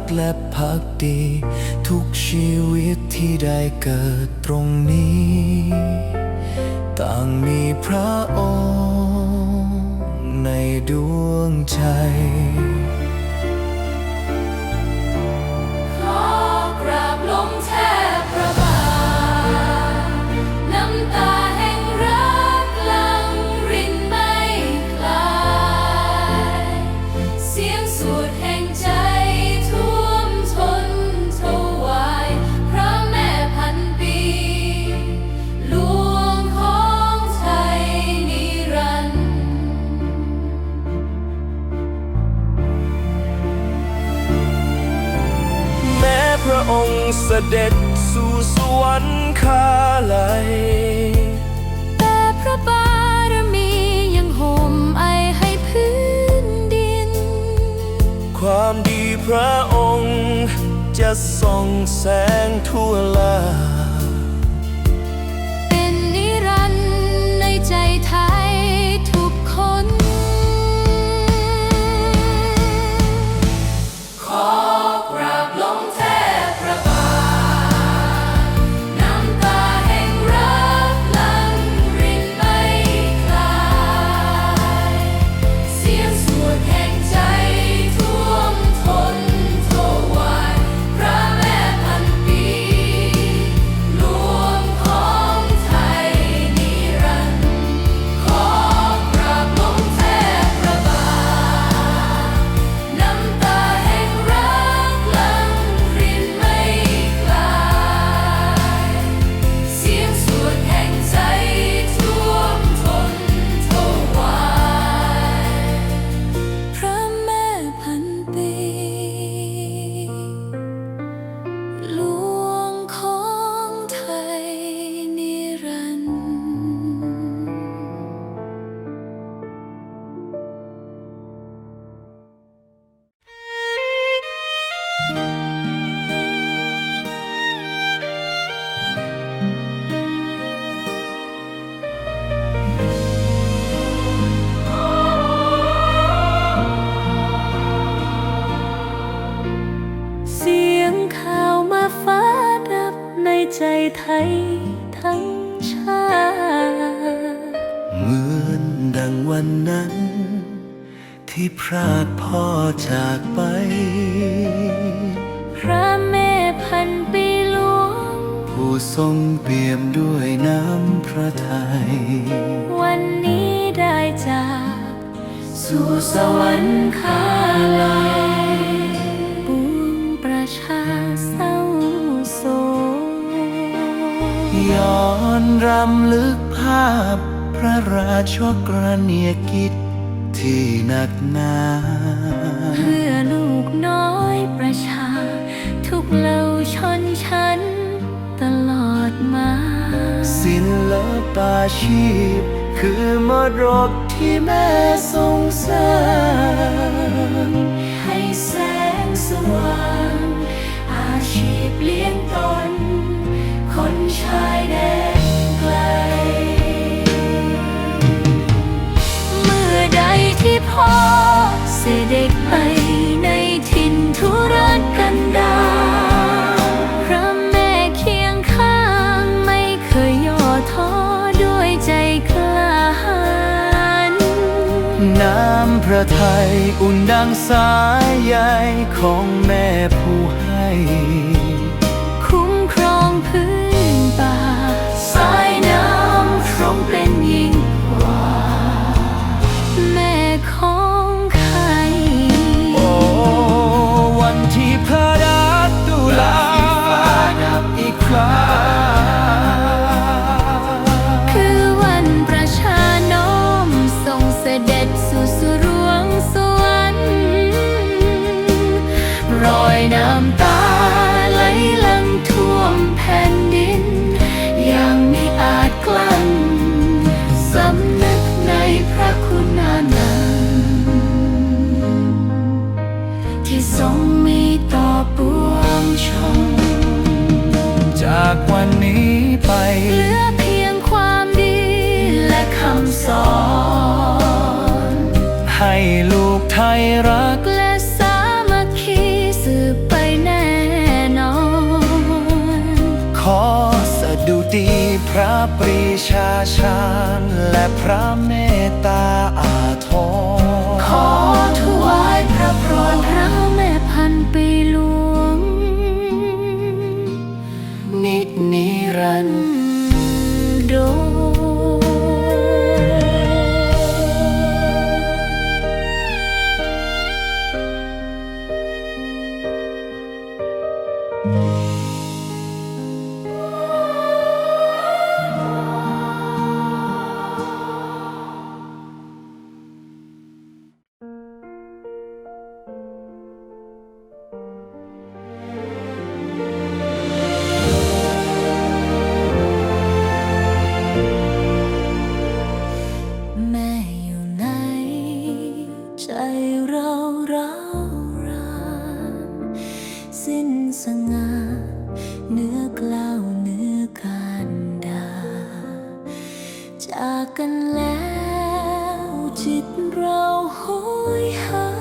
กและพักดี ทุกชีวิตที่ได้เกิดตรงนี้ ต่างมีพระองค์ในดวงใจ องค์เสด็จสู่สวรรคาลัยแต่พระบารมียังห่มไอให้พื้นดิน ความดีพระองค์จะส่องแสงทั่วลา วันนั้น ที่พรากพ่อจากไป พระแม่พันปีหลวง ผู้ทรงเปี่ยมด้วยน้ำพระทัย วันนี้ได้จาก สู่สวรรคาลัยปวงประชาเศร้าโศกย้อนรำลึกภาพ พระราชกรณียกิจที่หนักหนา เพื่อลูกน้อยประชา ทุกเหล่าชนชั้นตลอดมา ศิลปาชีพ คือมรดกที่แม่ทรงสร้างให้แสงสว่าง อาชีพเลี้ยงตน คนชายแดน ไทยอุ่นดังสายใยของแม่ผู้ให้ คุ้มครองพื้นป่า สายน้ำครองเป็นยิ่งกว่า ชาชาญและพระเมตตา จากกันแล้ว จิตเราห้อยหา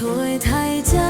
错太假。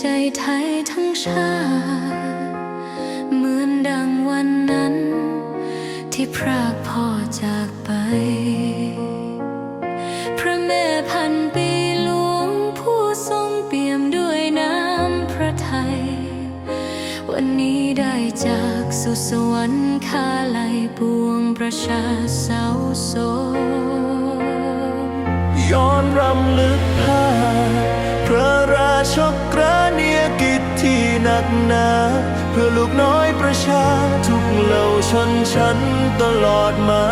ใจไทยทั้งชาติเหมือนดังวันนั้น ที่พรากพ่อจากไป พระแม่พันปีหลวงผู้ทรงเปี่ยมด้วยน้ำพระทัย วันนี้ได้จากสุสวรรค์คาไลปวงประชาเศร้าโศกย้อนรำลึกภาพพระราชกักหนา เพื่อลูกน้อยประชา ทุกเหล่าชนชั้นตลอดมา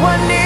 one day.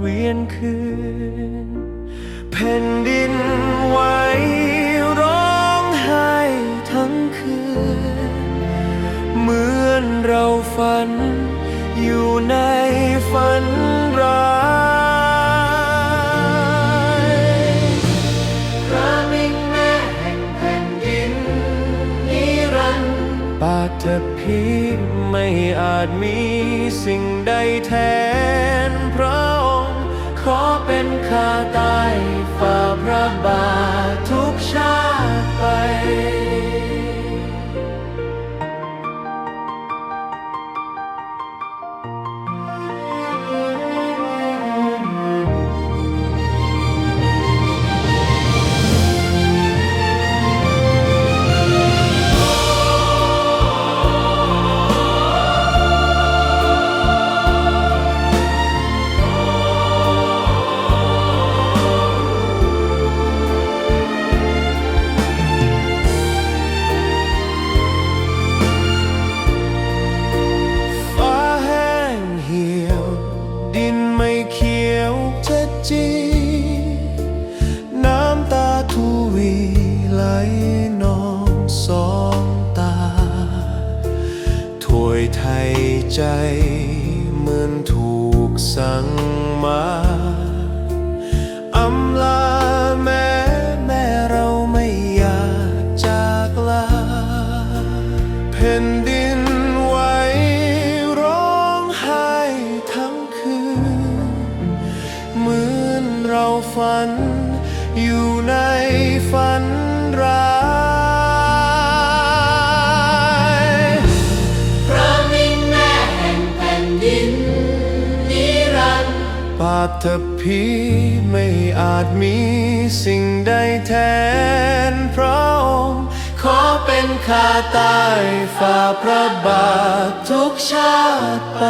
เวียนคืนแผ่นดินไหวร้องไห้ทั้งคืน เหมือนเราฝัน อยู่ในฝันร้ายพระมิ่งแม่แห่งแผ่นดินนิรันดร์ปากเธอพีไม่อาจมีสิ่งใดแทน та sang ma ปาฐพีไม่อาจมีสิ่งใดแทนพระองค์ขอเป็นข้าใต้ฝ่าพระบาททุกชาติไป